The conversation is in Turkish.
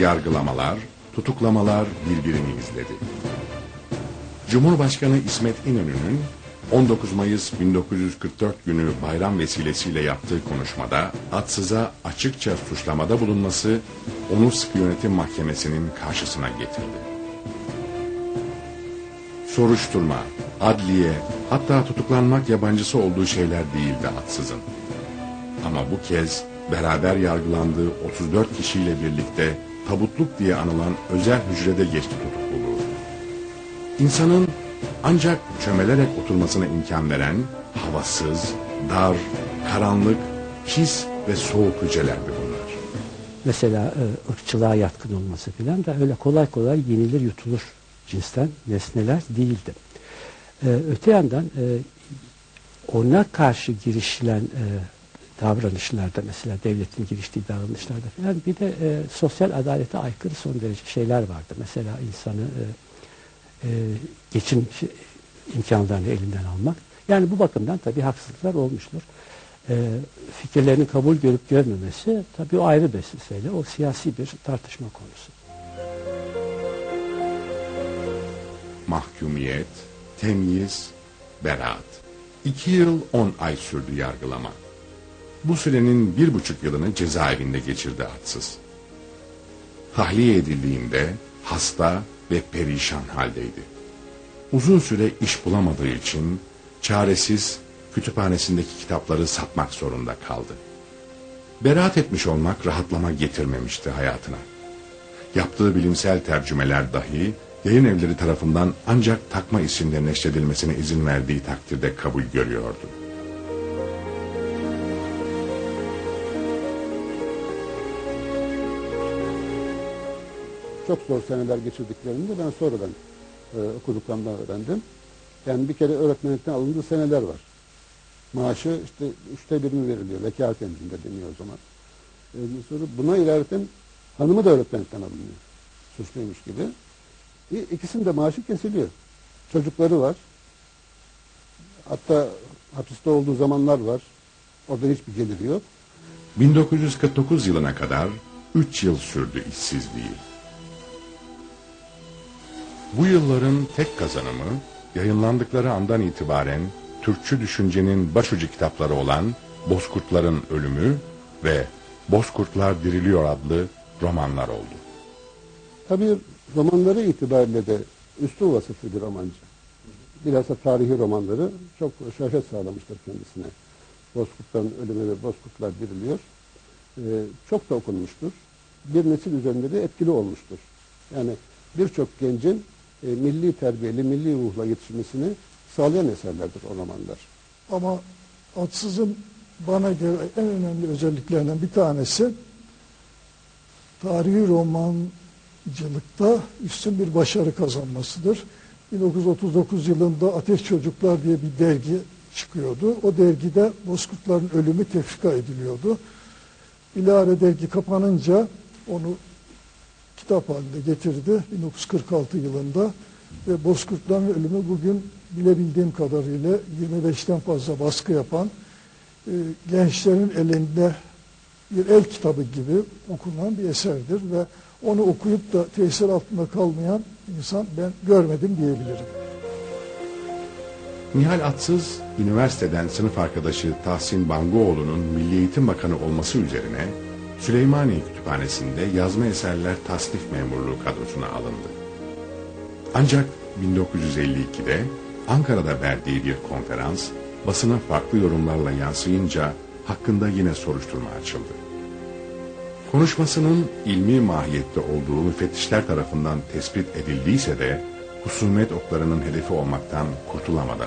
yargılamalar, tutuklamalar birbirini izledi. Cumhurbaşkanı İsmet İnönü'nün 19 Mayıs 1944 günü bayram vesilesiyle yaptığı konuşmada adsıza açıkça suçlamada bulunması onu sıkı yönetim mahkemesinin karşısına getirdi. Soruşturma, adliye, hatta tutuklanmak yabancısı olduğu şeyler değildi adsızın. Ama bu kez beraber yargılandığı 34 kişiyle birlikte tabutluk diye anılan özel hücrede geçti tutukluluğu. İnsanın ancak çömelerek oturmasına imkan veren havasız, dar, karanlık, pis ve soğuk hücrelerdi bunlar. Mesela e, ırkçılığa yatkın olması filan da öyle kolay kolay yenilir yutulur cinsten nesneler değildi. E, öte yandan e, ona karşı girişilen davranışlarda mesela devletin giriştiği davranışlarda filan bir de e, sosyal adalete aykırı son derece şeyler vardı. Mesela insanı e, e, geçim şi- imkanlarını elinden almak. Yani bu bakımdan tabii haksızlıklar olmuştur. E, fikirlerinin kabul görüp görmemesi tabii o ayrı bir mesele. O siyasi bir tartışma konusu. Mahkumiyet, temyiz, beraat. İki yıl on ay sürdü yargılama. Bu sürenin bir buçuk yılını cezaevinde geçirdi atsız. Tahliye edildiğinde hasta ve perişan haldeydi. Uzun süre iş bulamadığı için çaresiz kütüphanesindeki kitapları satmak zorunda kaldı. Beraat etmiş olmak rahatlama getirmemişti hayatına. Yaptığı bilimsel tercümeler dahi yayın evleri tarafından ancak takma isimle neşredilmesine izin verdiği takdirde kabul görüyordu. Çok zor seneler geçirdiklerini de ben sonradan e, okuduklarımdan öğrendim. Yani bir kere öğretmenlikten alındığı seneler var. Maaşı işte üçte birini veriliyor. Vekalet emrinde deniyor o zaman. Ondan sonra buna ilaveten hanımı da öğretmenlikten alınıyor. Suçluymuş gibi. İ- İkisinin de maaşı kesiliyor. Çocukları var. Hatta hapiste olduğu zamanlar var. Orada hiçbir geliri yok. 1949 yılına kadar 3 yıl sürdü işsizliği. Bu yılların tek kazanımı yayınlandıkları andan itibaren Türkçü düşüncenin başucu kitapları olan Bozkurtların Ölümü ve Bozkurtlar Diriliyor adlı romanlar oldu. Tabii romanları itibariyle de üstü vasıflı bir romancı. Bilhassa tarihi romanları çok şöhret sağlamıştır kendisine. Bozkurtların ölümü ve Bozkurtlar diriliyor. Ee, çok da okunmuştur. Bir nesil üzerinde de etkili olmuştur. Yani birçok gencin e, milli terbiyeli, milli ruhla yetişmesini sağlayan eserlerdir romanlar. Ama Atsız'ın bana göre en önemli özelliklerinden bir tanesi tarihi romancılıkta üstün bir başarı kazanmasıdır. 1939 yılında Ateş Çocuklar diye bir dergi çıkıyordu. O dergide Bozkurtların ölümü tefrika ediliyordu. Bilahare dergi kapanınca onu kitap halinde getirdi 1946 yılında ve Bozkurtların ölümü bugün bilebildiğim kadarıyla 25'ten fazla baskı yapan e, gençlerin elinde bir el kitabı gibi okunan bir eserdir ve onu okuyup da tesir altında kalmayan insan ben görmedim diyebilirim. Nihal Atsız, üniversiteden sınıf arkadaşı Tahsin Bangoğlu'nun Milli Eğitim Bakanı olması üzerine Süleymaniye Kütüphanesi'nde yazma eserler tasnif memurluğu kadrosuna alındı. Ancak 1952'de Ankara'da verdiği bir konferans basına farklı yorumlarla yansıyınca hakkında yine soruşturma açıldı. Konuşmasının ilmi mahiyette olduğu müfettişler tarafından tespit edildiyse de husumet oklarının hedefi olmaktan kurtulamadı